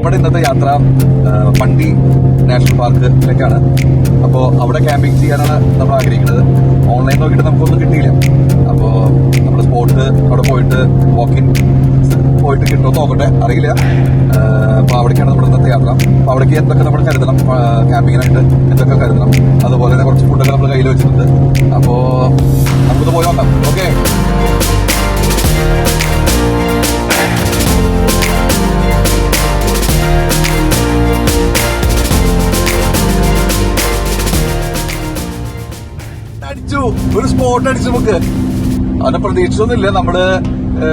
നമ്മുടെ ഇന്നത്തെ യാത്ര പണ്ടി നാഷണൽ പാർക്കിലേക്കാണ്. അപ്പോൾ അവിടെ ക്യാമ്പിംഗ് ചെയ്യാനാണ് നമ്മൾ ആഗ്രഹിക്കുന്നത്. ഓൺലൈൻ നോക്കിയിട്ട് നമുക്കൊന്നും കിട്ടിയില്ല. അപ്പോൾ നമ്മുടെ സ്പോട്ട് അവിടെ പോയിട്ട് വാക്കിൻ പോയിട്ട് കിട്ടുമോ നോക്കട്ടെ അറിയില്ല. അപ്പോൾ അവിടേക്കാണ് നമ്മുടെ ഇന്നത്തെ യാത്ര. അപ്പോൾ അവിടേക്ക് എന്തൊക്കെ നമ്മൾ കരുതണം? ക്യാമ്പിങ്ങിനായിട്ട് എന്തൊക്കെ കരുതണം? അതുപോലെ തന്നെ കുറച്ച് ഫുഡൊക്കെ നമ്മൾ കയ്യിൽ വെച്ചിട്ടുണ്ട്. അപ്പോൾ നമുക്കിത് പോയി നോക്കാം. ഓക്കെ അടിച്ചു. ഒരു സ്പോട്ട് അടിച്ചു നമുക്ക്. അവനെ പ്രതീക്ഷിച്ചൊന്നുമില്ല. നമ്മൾ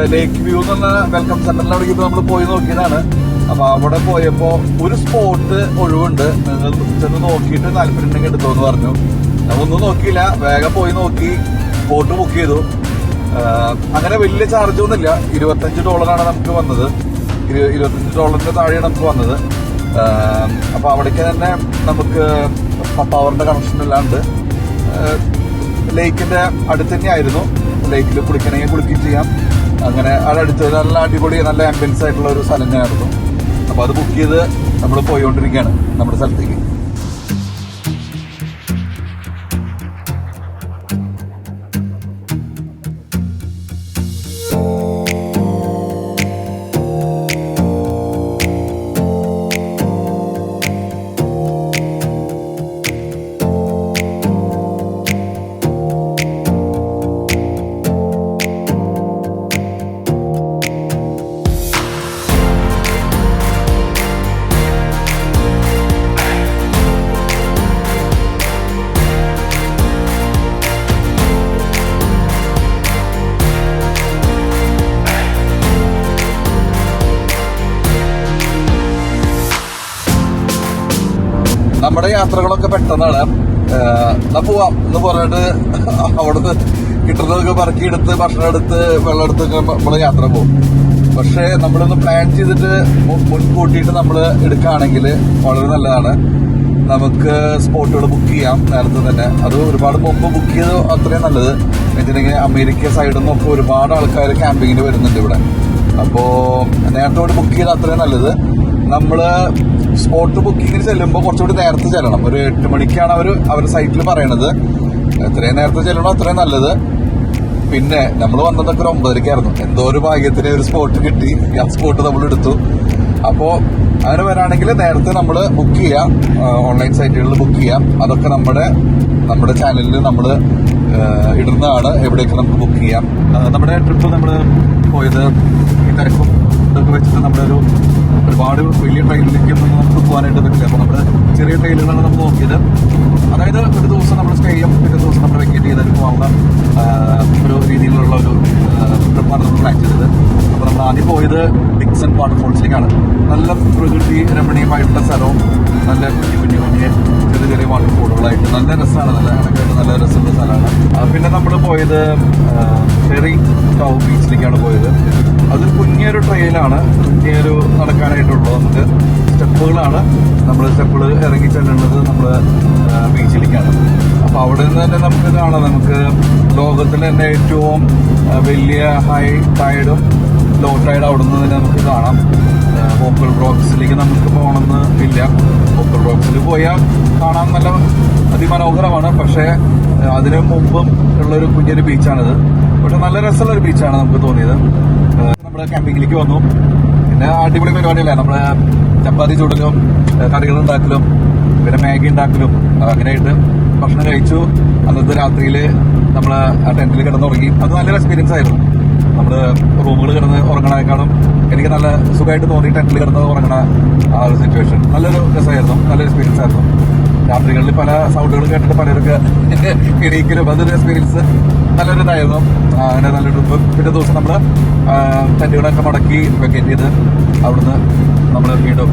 ലേക്ക് വ്യൂ എന്ന് പറഞ്ഞ വെൽക്കം സെന്ററിൽ അവിടെ നമ്മൾ പോയി നോക്കിയതാണ്. അപ്പൊ അവിടെ പോയപ്പോ ഒരു സ്പോട്ട് ഒഴിവുണ്ട്. നിങ്ങൾ ചെന്ന് നോക്കിയിട്ട് താല്പര്യമുണ്ടെങ്കിൽ എടുത്തോ എന്ന് പറഞ്ഞു നമ്മളൊന്നും നോക്കിയില്ല. വേഗം പോയി നോക്കി. സ്പോട്ട് ബുക്ക് ചെയ്തു. അങ്ങനെ വലിയ ചാർജ് ഒന്നുമില്ല ഇരുപത്തഞ്ച് ഡോളറാണ് നമുക്ക് വന്നത്. ഇരു- ഇരുപത്തഞ്ച് ഡോളറിന്റെ താഴെയാണ് നമുക്ക് വന്നത്. അപ്പൊ അവിടേക്ക് തന്നെ നമുക്ക് പവറിന്റെ കണക്ഷൻ എല്ലാം ലേക്കിന്റെ അടുത്ത് തന്നെയായിരുന്നു. ലേക്കിൽ കുളിക്കണമെങ്കിൽ കുളിക്കുകയും ചെയ്യാം. അങ്ങനെ അടുത്ത് നല്ല അടിപൊളി നല്ല ആംബിയൻസ് ആയിട്ടുള്ള ഒരു സ്ഥലം തന്നെയായിരുന്നു. അപ്പോൾ അത് ബുക്ക് ചെയ്ത് നമ്മൾ പോയിക്കൊണ്ടിരിക്കുകയാണ് നമ്മുടെ സ്ഥലത്തേക്ക്. നമ്മുടെ യാത്രകളൊക്കെ പെട്ടെന്നാണ്. എന്നാ പോവാം. എന്ന് പറഞ്ഞിട്ട് അവിടുന്ന് കിട്ടുന്നതൊക്കെ പറക്കിയെടുത്ത് ഭക്ഷണം എടുത്ത് വെള്ളം എടുത്തൊക്കെ നമ്മൾ യാത്ര പോകും. പക്ഷേ നമ്മളൊന്ന് പ്ലാൻ ചെയ്തിട്ട് മുൻകൂട്ടിയിട്ട് നമ്മൾ എടുക്കുകയാണെങ്കിൽ വളരെ നല്ലതാണ്. നമുക്ക് സ്പോട്ടുകൾ ബുക്ക് ചെയ്യാം നേരത്തെ തന്നെ. അത് ഒരുപാട് മുമ്പ് ബുക്ക് ചെയ്ത് അത്രയും നല്ലത്. വെച്ചിട്ടുണ്ടെങ്കിൽ അമേരിക്ക സൈഡിൽ നിന്നൊക്കെ ഒരുപാട് ആൾക്കാർ ക്യാമ്പിങ്ങിന് വരുന്നുണ്ട് ഇവിടെ. അപ്പോൾ നേരത്തോട് ബുക്ക് ചെയ്ത് അത്രയും നല്ലത്. നമ്മൾ സ്പോട്ട് ബുക്കിങ്ങിന് ചെല്ലുമ്പോൾ കുറച്ചുകൂടി നേരത്തെ ചെല്ലണം. ഒരു എട്ട് മണിക്കാണ് അവർ അവരുടെ സൈറ്റിൽ പറയണത്. എത്രയും നേരത്തെ ചെല്ലണോ അത്രയും നല്ലത്. പിന്നെ നമ്മൾ വന്നതൊക്കെ ഒരു ഒമ്പതരക്കായിരുന്നു. എന്തോ ഒരു ഭാഗ്യത്തിന് ഒരു സ്പോട്ട് കിട്ടി. ആ സ്പോട്ട് നമ്മൾ എടുത്തു. അപ്പോൾ അങ്ങനെ വരാണെങ്കിൽ നേരത്തെ നമ്മൾ ബുക്ക് ചെയ്യാം. ഓൺലൈൻ സൈറ്റുകളിൽ ബുക്ക് ചെയ്യാം. അതൊക്കെ നമ്മുടെ നമ്മുടെ ചാനലിൽ നമ്മൾ ഇടുന്നതാണ്. എവിടെയൊക്കെ നമുക്ക് ബുക്ക് ചെയ്യാം. നമ്മുടെ ട്രിപ്പ് നമ്മൾ പോയത് ഈ തിരക്കും ഇതൊക്കെ വെച്ചിട്ട് നമ്മുടെ ഒരു ഒരുപാട് വലിയ ട്രെയിനിലേക്കൊന്നും നമുക്ക് പോകാനായിട്ട് പറ്റില്ല. അപ്പോൾ നമ്മുടെ ചെറിയ ട്രെയിനുകളാണ് നമ്മൾ നോക്കിയത്. അതായത് ഒരു ദിവസം നമ്മൾ സ്റ്റേ ചെയ്യും പിറ്റേ ദിവസം നമ്മൾ വെക്കേറ്റ് ചെയ്താൽ പോകാവുന്ന ഒരു രീതിയിലുള്ള ഒരു ട്രിപ്പാണ് നമ്മൾ പ്ലാൻ ചെയ്തത്. അപ്പോൾ നമ്മൾ ആദ്യം പോയത് ഡിക്സൺ വാട്ടർഫോൾസിലേക്കാണ് നല്ല പ്രകൃതി രമണീയമായിട്ടുള്ള സ്ഥലവും നല്ല കുഞ്ഞു കുഞ്ഞു കുഞ്ഞ് ചെറിയ ചെറിയ കൂടുതലായിട്ട്. നല്ല രസമാണ് നല്ല കണക്കായിട്ട് നല്ല രസമുള്ള സ്ഥലമാണ്. പിന്നെ നമ്മൾ പോയത് ഫെറി ടൗ ബീച്ചിലേക്കാണ് പോയത്. അത് കുഞ്ഞൊരു ട്രെയിലാണ് കുഞ്ഞൊരു നടക്കാനായിട്ടുള്ളത്. നമുക്ക് സ്റ്റെപ്പുകളാണ്. നമ്മൾ സ്റ്റെപ്പുകൾ ഇറങ്ങി ചെല്ലുന്നത് നമ്മൾ ബീച്ചിലേക്കാണ് അപ്പോൾ അവിടെ നിന്ന് തന്നെ നമുക്ക് കാണാം. നമുക്ക് ലോകത്തിൽ തന്നെ ഏറ്റവും വലിയ ഹൈ ടൈഡും ലോ ടൈഡ് അവിടെ നിന്ന് തന്നെ നമുക്ക് കാണാം. വോക്കൽ ബ്രോക്സിലേക്ക് നമുക്ക് പോകണമെന്ന് ഇല്ല. റോക്സിൽ പോയാൽ കാണാൻ നല്ല അതിമനോഹരമാണ്. പക്ഷേ അതിനു മുമ്പും ഉള്ളൊരു കുഞ്ഞൊരു ബീച്ചാണിത്. പക്ഷെ നല്ല രസമുള്ള ഒരു ബീച്ചാണ് നമുക്ക് തോന്നിയത്. നമ്മൾ ക്യാമ്പിങ്ങിലേക്ക് വന്നു. പിന്നെ അടിപൊളി പരിപാടിയല്ലേ? നമ്മൾ ചപ്പാത്തി ചൂടലും കറികൾ ഉണ്ടാക്കലും പിന്നെ മാഗി ഉണ്ടാക്കലും അങ്ങനെയായിട്ട് ഭക്ഷണം കഴിച്ചു. അന്നത്തെ രാത്രിയിൽ നമ്മൾ ആ ടെന്റിൽ കിടന്നുറങ്ങി. അത് നല്ലൊരു എക്സ്പീരിയൻസ് ആയിരുന്നു. നമ്മൾ റൂമുകൾ കിടന്ന് ഉറങ്ങണേക്കാളും എനിക്ക് നല്ല സുഖമായിട്ട് തോന്നി ടെന്റിൽ കിടന്ന് ഉറങ്ങണ ആ ഒരു സിറ്റുവേഷൻ നല്ലൊരു രസമായിരുന്നു. നല്ലൊരു എക്സ്പീരിയൻസ് ആയിരുന്നു. രാത്രികളിൽ പല സൗണ്ടുകൾ കേട്ടിട്ട് പലർക്ക് എണീക്കലും അതൊരു എക്സ്പീരിയൻസ് നല്ലൊരു ഇതായിരുന്നു. ആ, അങ്ങനെ നല്ലൊരു ട്രിപ്പ് പിറ്റേ ദിവസം നമ്മൾ ടെന്റുകളൊക്കെ മടക്കി വെക്കേറ്റ് ചെയ്ത് അവിടുന്ന് നമ്മൾ വീണ്ടും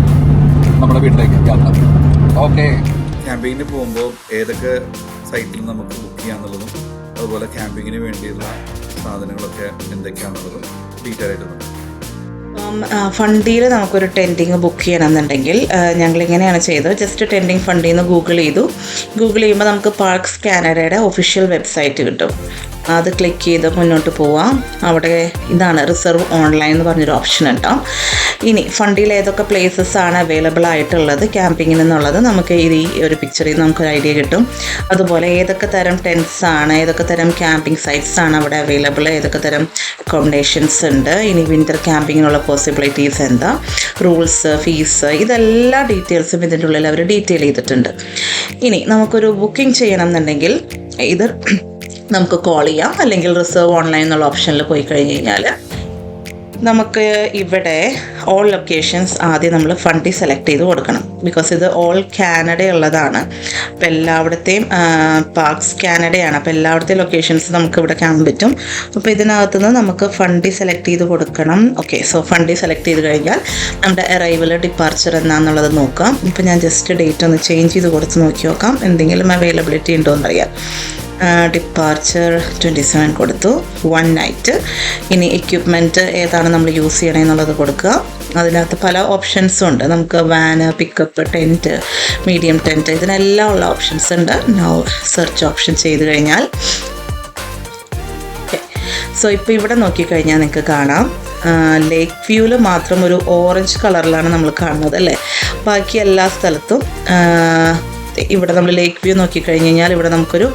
നമ്മുടെ വീട്ടിലേക്ക് യാത്ര. ഓക്കെ. ക്യാമ്പിങ്ങിന് പോകുമ്പോൾ ഏതൊക്കെ സൈറ്റിൽ നമുക്ക് ബുക്ക് ചെയ്യാന്നുള്ളതും അതുപോലെ ക്യാമ്പിങ്ങിന് വേണ്ടിയുള്ള സാധനങ്ങളൊക്കെ എന്തൊക്കെയാണെന്നുള്ളതും ഡീറ്റെയിൽ ആയിട്ട് നമുക്ക് ഫണ്ടിയിൽ നമുക്കൊരു ടെന്റിങ് ബുക്ക് ചെയ്യണമെന്നുണ്ടെങ്കിൽ ഞങ്ങൾ ഇങ്ങനെയാണ് ചെയ്തത്. ജസ്റ്റ് ടെന്റിങ് ഫണ്ടിൽ നിന്ന് ഗൂഗിൾ ചെയ്തു. ഗൂഗിൾ ചെയ്യുമ്പോൾ നമുക്ക് പാർക്സ് കാനഡയുടെ ഒഫീഷ്യൽ വെബ്സൈറ്റ് കിട്ടും. അത് ക്ലിക്ക് ചെയ്ത് മുന്നോട്ട് പോവാം. അവിടെ ഇതാണ് റിസർവ് ഓൺലൈൻ എന്ന് പറഞ്ഞൊരു ഓപ്ഷൻ ഉണ്ടാവും ഇനി ഫണ്ടിൽ ഏതൊക്കെ പ്ലേസസ് ആണ് അവൈലബിൾ ആയിട്ടുള്ളത് ക്യാമ്പിങ്ങിന് എന്നുള്ളത് നമുക്ക് ഈ ഒരു പിക്ചറിൽ നമുക്കൊരു ഐഡിയ കിട്ടും. അതുപോലെ ഏതൊക്കെ തരം ടെൻസ് ആണ് ഏതൊക്കെ തരം ക്യാമ്പിംഗ് സൈറ്റ്സ് ആണ് അവിടെ അവൈലബിൾ ഏതൊക്കെ തരം അക്കോമഡേഷൻസ് ഉണ്ട് ഇനി വിന്റർ ക്യാമ്പിങ്ങിനുള്ള പോസിബിലിറ്റീസ് എന്താ റൂൾസ് ഫീസ് ഇതെല്ലാ ഡീറ്റെയിൽസും ഇതിന്റെ ഉള്ളിൽ അവർ ഡീറ്റെയിൽ ചെയ്തിട്ടുണ്ട്. ഇനി നമുക്കൊരു ബുക്കിംഗ് ചെയ്യണം എന്നുണ്ടെങ്കിൽ ഇത് നമുക്ക് കോൾ ചെയ്യാം. അല്ലെങ്കിൽ റിസർവ് ഓൺലൈൻ എന്നുള്ള ഓപ്ഷനിൽ പോയി കഴിഞ്ഞ് കഴിഞ്ഞാൽ നമുക്ക് ഇവിടെ ഓൾ ലൊക്കേഷൻസ് ആദ്യം നമ്മൾ ഫണ്ടി സെലക്ട് ചെയ്ത് കൊടുക്കണം. ബിക്കോസ് ഇത് ഓൾ കാനഡ ഉള്ളതാണ്. അപ്പോൾ എല്ലാവിടത്തെയും പാർക്സ് കാനഡയാണ് അപ്പോൾ എല്ലാവിടത്തെയും ലൊക്കേഷൻസ് നമുക്ക് ഇവിടെ കാണാൻ പറ്റും. അപ്പോൾ ഇതിനകത്ത് നിന്ന് നമുക്ക് ഫണ്ടി സെലക്ട് ചെയ്ത് കൊടുക്കണം. ഓക്കെ സോ ഫണ്ടി സെലക്ട് ചെയ്ത് കഴിഞ്ഞാൽ നമ്മുടെ അറൈവൽ ഡിപ്പാർച്ചർ എന്നാന്നുള്ളത് നോക്കാം. ഇപ്പോൾ ഞാൻ ജസ്റ്റ് ഡേറ്റ് ഒന്ന് ചേഞ്ച് ചെയ്ത് കൊടുത്ത് നോക്കി നോക്കാം. എന്തെങ്കിലും അവൈലബിലിറ്റി ഉണ്ടോ എന്നറിയാം ഡിപ്പാർച്ചർ ട്വന്റി സെവൻ കൊടുത്തു. വൺ നൈറ്റ് ഇനി എക്യുപ്മെന്റ് ഏതാണ് നമ്മൾ യൂസ് ചെയ്യണേ എന്നുള്ളത് കൊടുക്കുക. അതിനകത്ത് പല ഓപ്ഷൻസും ഉണ്ട്. നമുക്ക് വാന് പിക്കപ്പ് ടെന്റ് മീഡിയം ടെന്റ് ഇതിനെല്ലാം ഉള്ള ഓപ്ഷൻസ് ഉണ്ട്. നോ സെർച്ച് ഓപ്ഷൻ ചെയ്ത് കഴിഞ്ഞാൽ. സോ ഇപ്പോൾ ഇവിടെ നോക്കിക്കഴിഞ്ഞാൽ നിങ്ങൾക്ക് കാണാം. ലേക്ക് വ്യൂവിൽ മാത്രം ഒരു ഓറഞ്ച് കളറിലാണ് നമ്മൾ കാണുന്നത് അല്ലേ? ബാക്കി എല്ലാ സ്ഥലത്തും ഇവിടെ നമ്മൾ ലേക്ക് വ്യൂ നോക്കിക്കഴിഞ്ഞ് കഴിഞ്ഞാൽ ഇവിടെ നമുക്കൊരു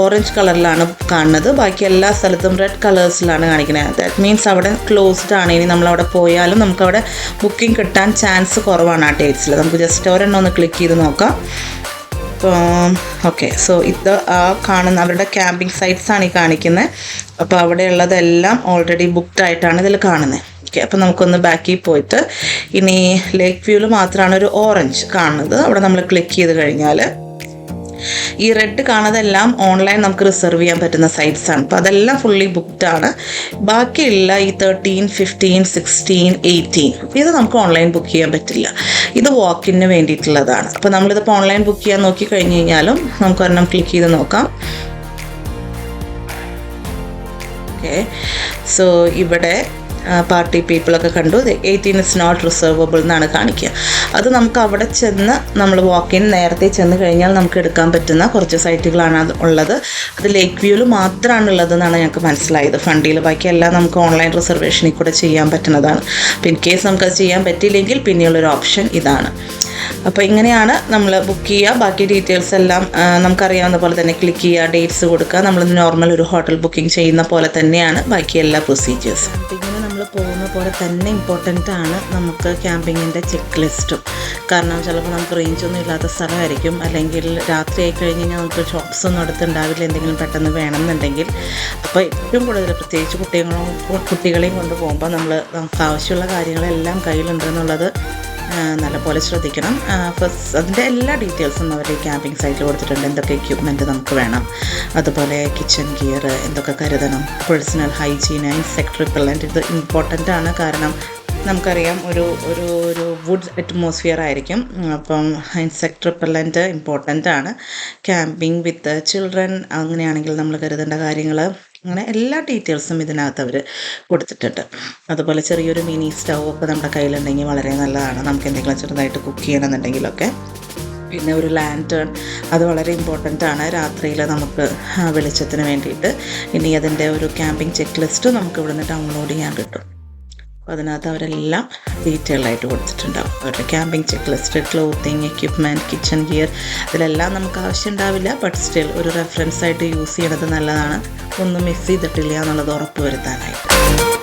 ഓറഞ്ച് കളറിലാണ് കാണുന്നത്. ബാക്കി എല്ലാ സ്ഥലത്തും റെഡ് കളേഴ്സിലാണ് കാണിക്കുന്നത് ദാറ്റ് മീൻസ് അവിടെ ക്ലോസ്ഡ് ആണ്. ഇനി നമ്മൾ അവിടെ പോയാലും നമുക്കവിടെ ബുക്കിംഗ് കിട്ടാൻ ചാൻസ് കുറവാണ് ആ ഡേറ്റ്സിൽ നമുക്ക് ജസ്റ്റ് ഒരെണ്ണം ഒന്ന് ക്ലിക്ക് ചെയ്ത് നോക്കാം. ഓക്കെ സോ ഇത് ആ കാണുന്ന അവരുടെ ക്യാമ്പിംഗ് സൈറ്റ്സ് ആണ് ഈ കാണിക്കുന്നത് അപ്പോൾ അവിടെയുള്ളതെല്ലാം ഓൾറെഡി ബുക്ക്ഡ് ആയിട്ടാണ് ഇതിൽ കാണുന്നത് ഓക്കെ അപ്പം നമുക്കൊന്ന് ബാക്കിൽ പോയിട്ട് ഇനി ലേക്ക് വ്യൂവിൽ മാത്രമാണ് ഒരു ഓറഞ്ച് കാണുന്നത്. അവിടെ നമ്മൾ ക്ലിക്ക് ചെയ്ത് കഴിഞ്ഞാൽ ഈ റെഡ് കാണുന്നതെല്ലാം ഓൺലൈൻ നമുക്ക് റിസർവ് ചെയ്യാൻ പറ്റുന്ന സൈറ്റ്സ് ആണ്. അപ്പോൾ അതെല്ലാം ഫുള്ളി ബുക്ക്ഡ് ആണ്. ബാക്കിയുള്ള ഈ തേർട്ടീൻ ഫിഫ്റ്റീൻ സിക്സ്റ്റീൻ എയ്റ്റീൻ ഇത് നമുക്ക് ഓൺലൈൻ ബുക്ക് ചെയ്യാൻ പറ്റില്ല. ഇത് വാക്കിന് വേണ്ടിയിട്ടുള്ളതാണ്. അപ്പോൾ നമ്മളിതിപ്പോൾ ഓൺലൈൻ ബുക്ക് ചെയ്യാൻ നോക്കി കഴിഞ്ഞ് കഴിഞ്ഞാലും നമുക്ക് ഒരെണ്ണം ക്ലിക്ക് ചെയ്ത് നോക്കാം. ഓക്കെ സോ ഇവിടെ പാർട്ടി പീപ്പിളൊക്കെ കണ്ടു. എയ്റ്റീൻ ഇസ് നോട്ട് റിസർവബിൾ എന്നാണ് കാണിക്കുക. അത് നമുക്ക് അവിടെ ചെന്ന് നമ്മൾ വാക്ക് ഇൻ നേരത്തെ ചെന്ന് കഴിഞ്ഞാൽ നമുക്ക് എടുക്കാൻ പറ്റുന്ന കുറച്ച് സൈറ്റുകളാണ് ഉള്ളത്. അത് ലേക്ക് വ്യൂവിൽ മാത്രമാണ് ഉള്ളതെന്നാണ് ഞങ്ങൾക്ക് മനസ്സിലായത്. ഫണ്ടിൽ ബാക്കിയെല്ലാം നമുക്ക് ഓൺലൈൻ റിസർവേഷനിൽ കൂടെ ചെയ്യാൻ പറ്റുന്നതാണ്. അപ്പോൾ ഇൻ കേസ് നമുക്കത് ചെയ്യാൻ പറ്റിയില്ലെങ്കിൽ പിന്നെയുള്ളൊരു ഓപ്ഷൻ ഇതാണ്. അപ്പോൾ ഇങ്ങനെയാണ് നമ്മൾ ബുക്ക് ചെയ്യുക. ബാക്കി ഡീറ്റെയിൽസ് എല്ലാം നമുക്കറിയാവുന്ന പോലെ തന്നെ ക്ലിക്ക് ചെയ്യുക ഡേറ്റ്സ് കൊടുക്കുക. നമ്മൾ നോർമൽ ഒരു ഹോട്ടൽ ബുക്കിംഗ് ചെയ്യുന്ന പോലെ തന്നെയാണ് ബാക്കി എല്ലാ പ്രൊസീജിയേഴ്സും ക്യാമ്പിങ്ങിന് പോലെ തന്നെ ഇമ്പോർട്ടന്റ് ആണ് നമുക്ക് ക്യാമ്പിങ്ങിന്റെ ചെക്ക് ലിസ്റ്റും കാരണം ചിലപ്പോൾ നമുക്ക് റേഞ്ചൊന്നും ഇല്ലാത്ത സ്ഥലമായിരിക്കും. അല്ലെങ്കിൽ രാത്രി ആയി കഴിഞ്ഞ് കഴിഞ്ഞാൽ നമുക്ക് ഷോപ്സൊന്നും അടുത്തുണ്ടാവില്ല എന്തെങ്കിലും പെട്ടെന്ന് വേണമെന്നുണ്ടെങ്കിൽ. അപ്പോൾ ഏറ്റവും കൂടുതൽ പ്രത്യേകിച്ച് കുട്ടികളും കുട്ടികളെയും കൊണ്ട് പോകുമ്പോൾ നമ്മൾ നമുക്ക് ആവശ്യമുള്ള കാര്യങ്ങളെല്ലാം കയ്യിലുണ്ടെന്നുള്ളത് നല്ലപോലെ ശ്രദ്ധിക്കണം. ഫസ്റ്റ് അതിന്റെ എല്ലാ ഡീറ്റെയിൽസും അവർ ക്യാമ്പിംഗ് സൈറ്റിൽ കൊടുത്തിട്ടുണ്ട്. എന്തൊക്കെ എക്യുപ്മെന്റ് നമുക്ക് വേണം. അതുപോലെ കിച്ചൺ ഗിയർ എന്തൊക്കെ കരുതണം. പേഴ്സണൽ ഹൈജീൻ ഇൻസെക്ട് റിപ്പല്ലന്റ് ഇത് ഇമ്പോർട്ടന്റ് ആണ്. കാരണം നമുക്കറിയാം ഒരു ഒരു ഒരു വുഡ് അറ്റ്മോസ്ഫിയർ ആയിരിക്കും. അപ്പം ഇൻസെക്ട് റിപ്പല്ലന്റ് ഇമ്പോർട്ടന്റ് ആണ്. ക്യാമ്പിംഗ് വിത്ത് ചിൽഡ്രൻ അങ്ങനെയാണെങ്കിൽ നമ്മൾ കരുതേണ്ട കാര്യങ്ങൾ അങ്ങനെ എല്ലാ ഡീറ്റെയിൽസും ഇതിനകത്ത് അവർ കൊടുത്തിട്ടുണ്ട്. അതുപോലെ ചെറിയൊരു മിനി സ്റ്റൗ ഒക്കെ നമ്മുടെ കയ്യിലുണ്ടെങ്കിൽ വളരെ നല്ലതാണ്. നമുക്ക് എന്തെങ്കിലും ചെറുതായിട്ട് കുക്ക് ചെയ്യണമെന്നുണ്ടെങ്കിലൊക്കെ. പിന്നെ ഒരു ലാന്റേൺ അത് വളരെ ഇമ്പോർട്ടന്റ് ആണ്. രാത്രിയിൽ നമുക്ക് വെളിച്ചത്തിന് വേണ്ടിയിട്ട്. ഇനി അതിന്റെ ഒരു ക്യാമ്പിംഗ് ചെക്ക് ലിസ്റ്റ് നമുക്ക് ഇവിടുന്ന് ഡൗൺലോഡ് ചെയ്യാൻ കിട്ടും. അപ്പോൾ അതിനകത്ത് അവരെല്ലാം ഡീറ്റെയിൽ ആയിട്ട് കൊടുത്തിട്ടുണ്ടാവും. അവരുടെ camping check list clothing equipment kitchen gear ഇതിലെല്ലാം നമുക്ക് ആവശ്യം ഉണ്ടാവില്ല. ബട്ട് സ്റ്റിൽ ഒരു റെഫറൻസ് ആയിട്ട് യൂസ് ചെയ്യണത് നല്ലതാണ്. ഒന്നും മിസ് ചെയ്തിട്ടില്ല എന്നുള്ളത് ഉറപ്പ് വരുത്താനായിട്ട്.